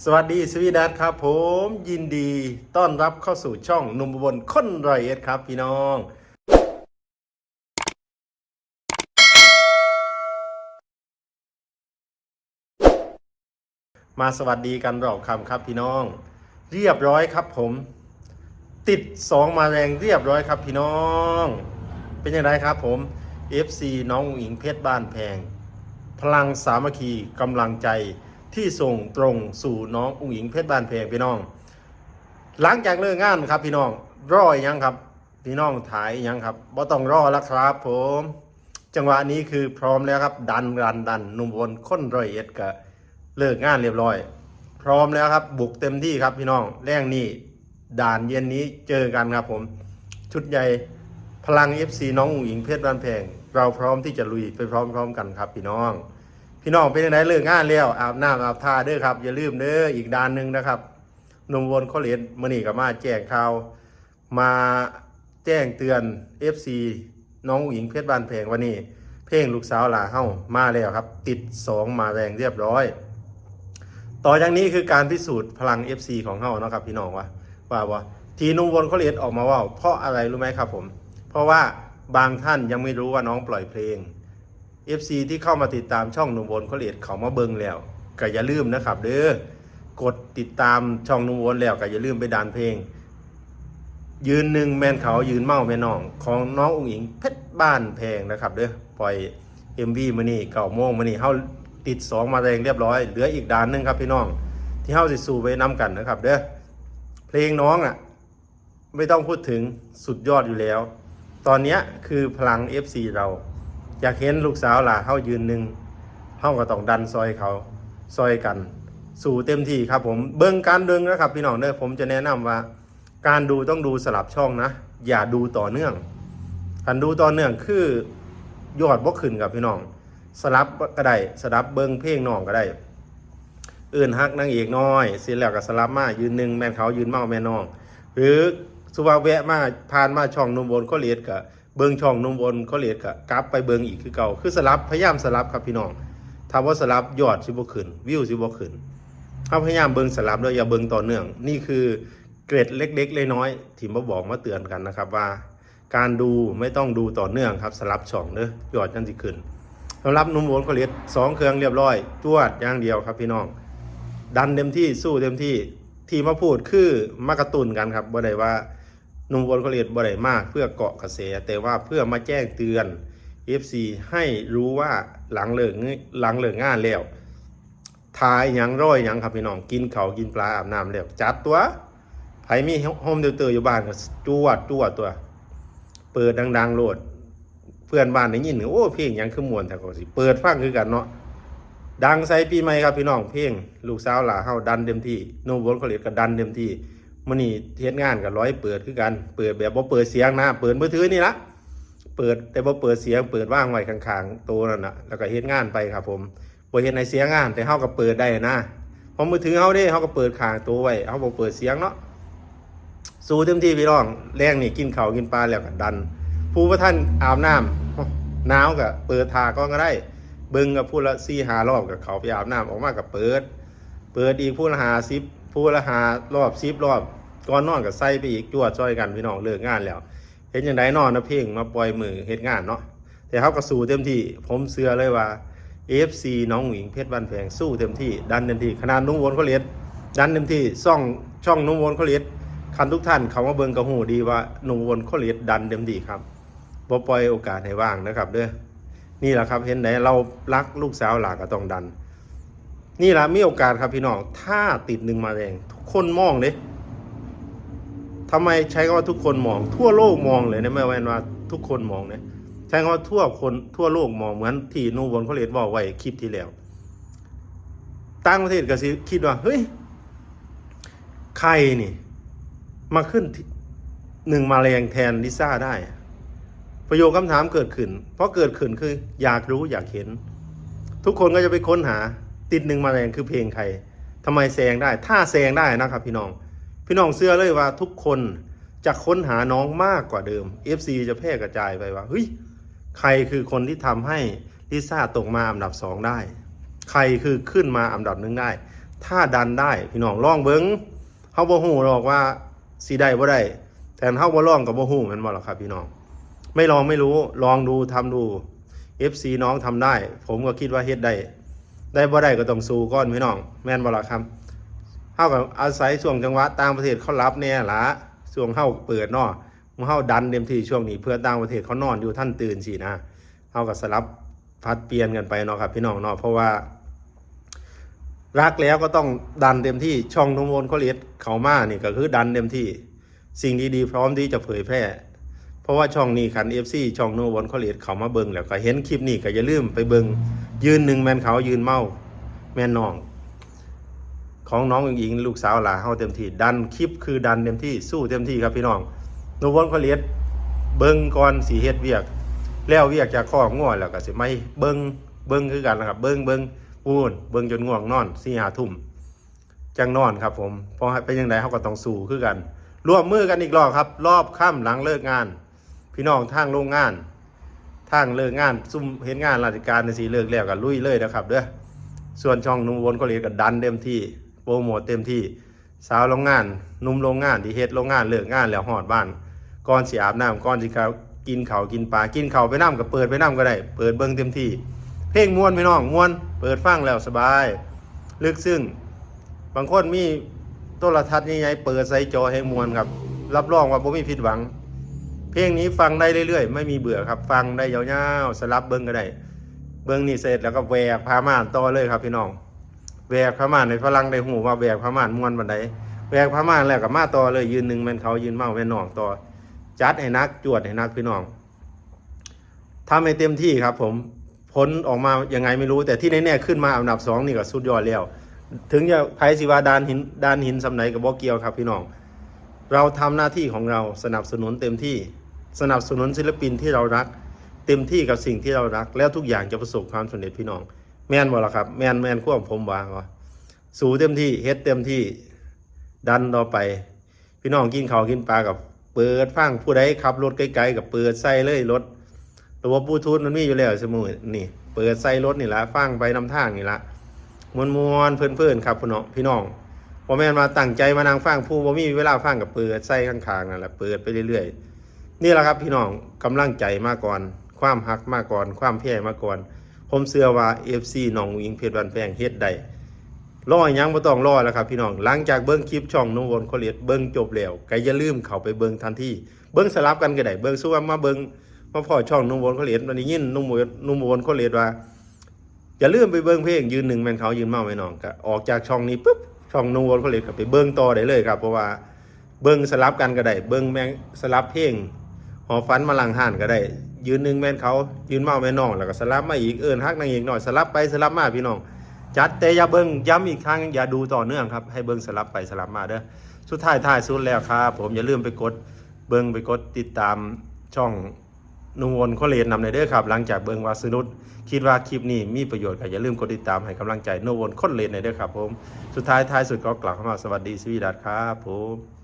สวัสดีสวีดัสครับผมยินดีต้อนรับเข้าสู่ช่องหนุ่มอุบนคนรอยเอ็ดครับพี่น้อง มาสวัสดีกันรอบคำครับพี่น้อง เรียบร้อยครับผม ติดสองมาแรงเรียบร้อยครับพี่น้อง เป็นยังไงครับผม FC น้องอุ๋งอิงเพชรบ้านแพง พลังสามัคคีกำลังใจ ที่ส่งตรงสู่น้องอุ๋งอิงเพชรบ้านแพงพี่น้อง หลังจากเลิกงานครับพี่น้องรออีกยังครับ พี่น้องถ่ายยังครับบ่ต้องรอแล้วครับ ผม จังหวะนี้คือพร้อมแล้วครับ ดันดันดันนุ่มบนค้นรอยเอ็ดก็เลิกงานเรียบร้อย พร้อมแล้วครับ บุกเต็มที่ครับพี่น้องแรงนี้ด่านเย็นนี้เจอกันครับผม ชุดใหญ่พลัง FC น้องอุ๋งอิงเพชรบ้านแพง เราพร้อมที่จะลุยไปพร้อมๆกันครับพี่น้อง พี่น้องเป็นยังไงเลิกงานแล้วอาบน้ำอาบทาเด้อครับ อย่าลืมเด้ออีกด้านหนึ่งนะครับหนมวนเขาเรียนมือนี่กับมาแจ้งข่าวมาแจ้งเตือน FC น้องอุ๋งอิงเพชรบ้านแพงวันนี้ เพลงลูกสาวหลาเฮ้ามาแล้วครับ ติด 2 มาแรงเรียบร้อย ต่อจากนี้คือการพิสูจน์พลัง FC ของเฮ้าเนาะครับพี่น้องว่าว่าว่าทีนุ่มวนเขาเรียนออกมาว่า เพราะอะไรรู้ไหมครับผม เพราะว่าบางท่านยังไม่รู้ว่าน้องปล่อยเพลง FC ที่เข้ามาติดตามช่องหนุ่มวนเขาเรียนเขามาเบิงแล้วก็อย่าลืมนะครับ เด้อกดติดตามช่องหนุ่มวนแล้วก็อย่าลืมไปดันเพลง ยืนหนึ่งแมนเขายืนเมาแม่น้อง ของน้องอุ๋งอิงเพชรบ้านแพงนะครับ เด้อปล่อย MV มานี่เก่าโมงมานี่เฮาติดสองมาแรงเรียบร้อยเหลืออีกด่านหนึงครับพี่น้อง ที่เฮาสิสู่ไปนํกันนะครับ เด้อเพลงน้องอะไม่ต้องพูดถึงสุดยอดอยู่แล้ว ตอนนี้คือพลัง FC เรา อยากเห็นลูกสาวหล่ะเฮายืนหนึ่งเฮาก็ต้องดันซอยเขาซอยกัน สู่เต็มที่ครับผมเบิ่งการดินนะครับพี่น้องเด้อผมจะแนะนำว่า การดูต้องดูสลับช่องนะ อย่าดูต่อเนื่องการดูต่อเนื่องคือยอดบ่ขึ้นกับพี่น้องสลับก็ได้สลับเบิ่งเพลงน้องก็ได้อื่นฮักนางเอกน้อยเสร็จแล้วก็สลับมายืนหนึ่งแม่นเขายืนเมาแม่น้อง หรือสุวาแวะมาผ่านมาช่องนุ่มบนก็เลียดกับ เบิงช่องนุ่มบนก็เลียดกับกลับไปเบิงอีกคือเก่าคือสลับพยายามสลับครับพี่น้องถ้าว่าสลับยอดสิบ่ขึ้นวิวสิบ่ขึ้นถ้าพยายามเบิงสลับด้วยอย่าเบิงต่อเนื่อง นี่คือเกร็ดเล็กๆน้อยที่มาบอกมาเตือนกันนะครับว่า การดูไม่ต้องดูต่อเนื่องครับสลับช่องเด้อยอดจังสิขึ้นสำหรับนุ่มบนก็เลียดสองเครื่องเรียบร้อยจวดอย่างเดียวครับพี่น้อง ดันเต็มที่สู้เต็มที่ที่มาพูดคือมากระตุนกันครับบ่ได้ว่า หนุ่มวนเขาเรียนบ่ได้มากเพื่อเกาะกระแส แต่ว่าเพื่อมาแจ้งเตือน FC ให้รู้ว่าหลังเลิกงหลังเลิกงานแล้วทายยังร้อยยังครับพี่น้องกินเขากินปลาอาบน้ำแล้วจัดตัวไผมีโฮมเดลเตอร์อยู่บ้านก็จวดจวดตัว เปิดดังๆโลด เพื่อนบ้านได้ยินโอ้เพลงยังคือมวนแต่ก็สิเปิดฟังคือกันเนาะดังใส่ปีใหม่ครับพี่น้องเพลงลูกสาวหลาเฮาดันเต็มที่โนบนเขาเรียกก็ดันเต็มที่ มันนี่เฮ็ดงานกับร้อยเปิดคือกันเปิดแบบว่าเปิดเสียงนะเปิดมือถือนี่ละเปิดแต่บ่เปิดเสียงเปิดว่างไว้ข้างๆตัวนั่นนะแล้วก็เฮ็ดงานไปครับผมบ่เฮ็ดในเสียงงานแต่เฮาก็เปิดได้นะพอมือถือเฮาเด้เขาก็เปิดขางตัวไว้เขาบ่เปิดเสียงเนาะสู้เต็มที่พี่น้องแรงนี่กินเขากินปลาแล้วก็ดัน ผู้ว่าท่านอาบน้ำหนาวกับเปิดทาก็ได้เบิ้งกับผู้ละหารอบกับเขาไปอาบน้ำออกมากับเปิด เปิดอีกผู้ละ50 ผู้ละหารอบซีบรอบก่อนนอนกับใส่ไปอีกจวดจ้อยกันพี่น้องเลิกงานแล้ว เห็นอย่างไรนอนนะเพ่งมาปล่อยมือเหตุงานเนาะแต่เขาก็สู้เต็มที่ ผมเสือเลยว่าเอฟซีน้องหญิงเพชรบันแพงสู้เต็มที่ ดันเต็มที่ขนาดนุ่งวนเขาเลียดดันเต็มที่ช่องช่องนุ่งวนเขาเลียดคันทุกท่านเขาว่าเบิงกระหูดีว่านุ่งวนเขาเลียดดันเต็มที่ครับบ่ปล่อยโอกาสให้ว่างนะครับเด้อนี่แหละครับเห็นไหนเรารักลูกสาวหลากก็ต้องดัน นี่แหละมีโอกาสครับพี่น้อง ถ้าติดหนึ่งมาแรงทุกคนมองเลยทำไมใช้คำว่าทุกคนมอง ทั่วโลกมองเลยนะไม่ว่าว่าทุกคนมองเนี่ยใช้คำว่าทั่วคนทั่วโลกมองเหมือนที่นูบนเขาเรียนบอกไว้คลิปที่แล้วต่างประเทศก็สิคิดว่าเฮ้ยใครนี่ มาขึ้นหนึ่งมาแรงแทนลิซ่าได้ ประโยคคำถามเกิดขึ้น เพราะเกิดขึ้นคือ อยากรู้อยากเห็น ทุกคนก็จะไปค้นหา ติดหนึ่งมาแรงคือเพลงใครทำไมแซงได้ ถ้าแซงได้นะครับ พี่น้อง พี่น้องเชื่อเลยว่าทุกคนจะค้นหาน้องมากกว่าเดิม FC จะแพร่กระจายไปว่าเฮ้ยใครคือคนที่ทำให้ลิซ่าตกมาอันดับสองได้ ใครคือขึ้นมาอันดับหนึ่งได้ ถ้าดันได้พี่น้องลองเบิ้งเฮาบ่ฮู้หรอกว่าสิได้บ่ได้แต่เฮาบ่ลองก็บ่ฮู้แม่นบ่ล่ะครับ พี่น้อง ไม่ลองไม่รู้ลองดูทำดู FC น้องทำได้ ผมก็คิดว่าเฮ็ดได้ ได้บ่ได้ก็ต้องสู้ก่อนพี่น้อง แม่นบ่ล่ะครับเฮาก็อาศัยช่วงจังหวะต่างประเทศเขารับแน่ละช่วงเฮาเปิดเนาะเฮาดันเต็มที่ช่วงนี้เพื่อต่างประเทศเขานอนอยู่ท่านตื่นสินะเฮาก็สลับพัดเปลี่ยนกันไปเนาะครับ พี่น้องเนาะเพราะว่า รักแล้วก็ต้องดันเต็มที่ช่องนมวนเขาเลียดเขามานี่ก็คือดันเต็มที่ สิ่งดีๆ พร้อมที่จะเผยแพร่ เพราะว่าช่องนี้คันเอฟซีช่องโนวอนเขาเลียดเขามาเบิงแล้วก็เห็นคลิปนี้ก็อย่าลืมไปเบิงยืนหนึ่งแมนเขายืนเมาแมนน้อง ของน้องอิงอิงลูกสาวหลาเฮาเต็มที่ดันคลิปคือดันเต็มที่สู้เต็มที่ครับพี่น้องโนวอนเขาเลียดเบิงก่อนสีเฮ็ดเวียก แล้วเวียกจากข้อง่วแล้วก็สิไม่เบิงเบิงคือกันนะครับ เบิงเบิงพูนเบิงจนง่วงนอนสี่หาทุ่มจังนอนครับผมเพราะเป็นยังไงเขาก็ต้องสู้คือกันร่วมมือกันอีกรอบครับ รอบค่ำหลังเลิกงาน พี่น้องทางโรงงานทางเลิกงานซุ่มเห็นงานราชการในสีเลิกแล้วก็ลุยเลยนะครับเด้อส่วนช่องนุ่มวนก็เลยก็ดันเต็มที่โปรโมทเต็มที่สาวโรงงานนุ่มโรงงานที่เฮ็ดโรงงานเลิกงานแล้วหอดบ้านก่อนสิอาบน้ำก่อนสิเขากินเขากินปลากินเขาไปน้ำก็เปิดไปน้ำก็ได้ เปิดเบิ้งเต็มที่ เพลงม่วนพี่น้องม่วน เปิดฟังแล้วสบาย ลึกซึ้งบางคนมีโทรทัศน์ใหญ่ๆเปิดใส่จอให้มวนครับ รับรองว่าบ่มีผิดหวัง เพลงนี้ฟังได้เรื่อยๆ ไม่มีเบื่อครับ ฟังได้ยาวๆสลับเบิ้งก็ได้ เบิ้งนี่เสร็จแล้วก็แหวกพาม่านต่อเลยครับพี่น้องแหวกพาม่านในฝรั่งได้หูว่าแหวกพาม่านม่วนบันไดแหวกพาม่านแล้วก็มาต่อเลยยืนหนึ่งแม่นเขายืนเมาแม่นน้องต่อ จัดให้นักจวดให้นักพี่น้องทำให้เต็มที่ครับ ผมผลออกมายังไงไม่รู้ แต่ที่แน่ๆขึ้นมาอันดับสองนี่ก็สุดยอดแล้วถึงจะไพศิวาดานหินดานหินสำไหนกับบอกเกียวครับพี่น้อง เราทำหน้าที่ของเราสนับสนุนเต็มที่ สนับสนุนศิลปินที่เรารัก เต็มที่กับสิ่งที่เรารัก แล้วทุกอย่างจะประสบความสำเร็จพี่น้อง แม่นบ่ล่ะครับ แม่นแม่นควบผมวางวะสู้เต็มที่เฮ็ดเต็มที่ดันต่อไป พี่น้องกินข้าวกินปลากับเปิดฟังผู้ใดขับรถไกลๆกับเปิดใส่เลยรถระบบบลูทูธมันมีอยู่แล้วสมุนนี่ เปิดใส่รถนี่ละฟังไปนำทางนี่ละมวนมวนเพื่อนๆครับพี่น้องพี่น้องพอแม่นมาตั้งใจมานั่งฟังผู้บ่มีเวลาฟังกับเปิดใส่ข้างๆนั่นแหละเปิดไปเรื่อยๆ นี่แหละครับพี่น้องกำลังใจมาก่อน ความฮักมาก่อน ความแพ้มาก่อน ผมเชื่อว่า FC น้องวิงเพชรวันแพงเฮ็ดได้รอยังบ่ต้องรอแล้วครับพี่น้องหลังจากเบิ่งคลิปช่องนุ่มวนโคเลียดเบิ่งจบแล้วก็อย่าลืมเข้าไปเบิ่งทันทีเบิ่งสลับกันก็ได้เบิ่งสู้ว่ามาเบิ่งมาพอช่องนุ่มวนโคเลียดวันนี้ยินนุ่มวนนุ่มวนโคเลียดว่า อย่าลืมไปเบิ่งเพลงยืนหนึ่งแมนเขายืนเมาไว้น้องก็ออกจากช่องนี้ปุ๊บช่องนุ่มวนโคเลียดก็ไปเบิ่งต่อได้เลยครับเพราะว่าเบิ่งสลับกันก็ได้เบิ่งแมงสลับเพลง อฟันมาลังห่านก็ได้ ยืนหนึ่งแม่นเขา ยืนเมาแม่นน้องแล้วก็สลับมาอีกเอินฮักนางเอกหน่อยสลับไปสลับมาพี่น้อง จัดแต่อย่าเบิ้งย้ำอีกครั้งอย่าดูต่อเนื่องครับให้เบิ้งสลับไปสลับมาเด้อสุดท้ายท้ายสุดแล้วครับผมอย่าลืมไปกดเบิ้งไปกดติดตามช่องนุ่มวนโคเลนนำในเด้อครับ หลังจากเบิ้งวาสนุดคิดว่าคลิปนี้มีประโยชน์ก็อย่าลืมกดติดตามให้กำลังใจนุ่มวนโคเลนในเด้อครับผมสุดท้ายท้ายสุดก็กล่าวคำว่าสวัสดีสวีดัสครับผม